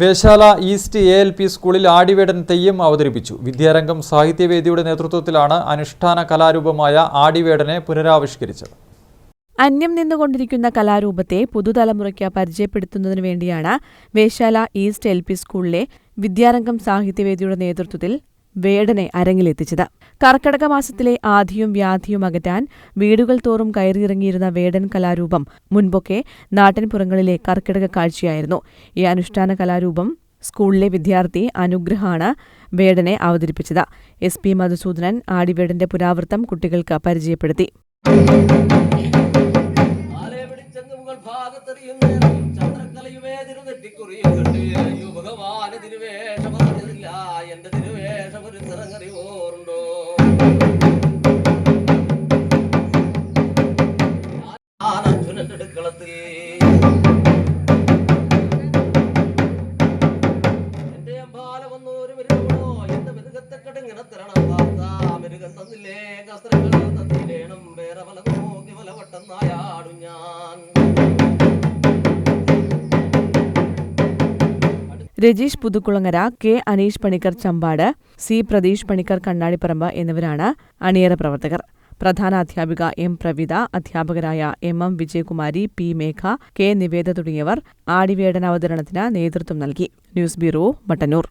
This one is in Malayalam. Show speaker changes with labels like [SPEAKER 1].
[SPEAKER 1] Veshala east A L P സ്കൂളിൽ ആടിവേടൻ തെയ്യം അവതരിപ്പിച്ചു. വിദ്യാരംഗം സാഹിത്യവേദിയുടെ നേതൃത്വത്തിലാണ് അനുഷ്ഠാന കലാരൂപമായ ആടിവേടനെ പുനരാവിഷ്കരിച്ചത്.
[SPEAKER 2] അന്യം നിന്നുകൊണ്ടിരിക്കുന്ന കലാരൂപത്തെ പുതുതലമുറയ്ക്ക് പരിചയപ്പെടുത്തുന്നതിനു വേണ്ടിയാണ് വേശാല ഈസ്റ്റ് എൽ പി സ്കൂളിലെ വിദ്യാരംഗം സാഹിത്യവേദിയുടെ നേതൃത്വത്തിൽ വേടനെ അരങ്ങിലെത്തിച്ചത്. കർക്കടക മാസത്തിലെ ആധിയും വ്യാധിയും അകറ്റാൻ വീടുകൾ തോറും കയറിയിറങ്ങിയിരുന്ന വേടൻ കലാരൂപം മുൻപൊക്കെ നാട്ടിൻപുറങ്ങളിലെ കർക്കിടക കാഴ്ചയായിരുന്നു. ഈ അനുഷ്ഠാന കലാരൂപം സ്കൂളിലെ വിദ്യാർത്ഥി അനുഗ്രഹാണ് വേടനെ അവതരിപ്പിച്ചത്. എസ് പി മധുസൂദനൻ ആടിവേടന്റെ പുരാവൃത്തം കുട്ടികൾക്ക് പരിചയപ്പെടുത്തി.
[SPEAKER 3] ചന്ദ്രക്കലയുമേ തിരുനെറ്റിക്കുറിയും ഭഗവാന് തിരുവേഷമറിഞ്ഞതില്ല എന്റെ അർജുനന്റെ എന്റെ അമ്പാല വന്നോര് മരുന്നോ എന്റെ മൃഗത്തെ കടങ്ങനെ തരണം വാർത്ത. മൃഗം തന്നില്ലേ കസ്ത്രങ്ങൾ തന്നില്ലേണം. വേറെ വല നോക്കി വല വട്ടം നായാടും ഞാൻ.
[SPEAKER 2] രജീഷ് പുതുക്കുളങ്ങര കെ അനീഷ് പണിക്കർ ചമ്പാട് സി പ്രതീഷ് പണിക്കർ കണ്ണാടിപ്പറമ്പ് എന്നിവരാണ് അണിയറ പ്രവർത്തകർ. പ്രധാന അധ്യാപിക എം പ്രവിത അധ്യാപകരായ M M Vijayakumari P Megha K Niveda തുടങ്ങിയവർ ആടിവേടനാവതരണത്തിന് നേതൃത്വം നൽകി. News bureau Mattannur.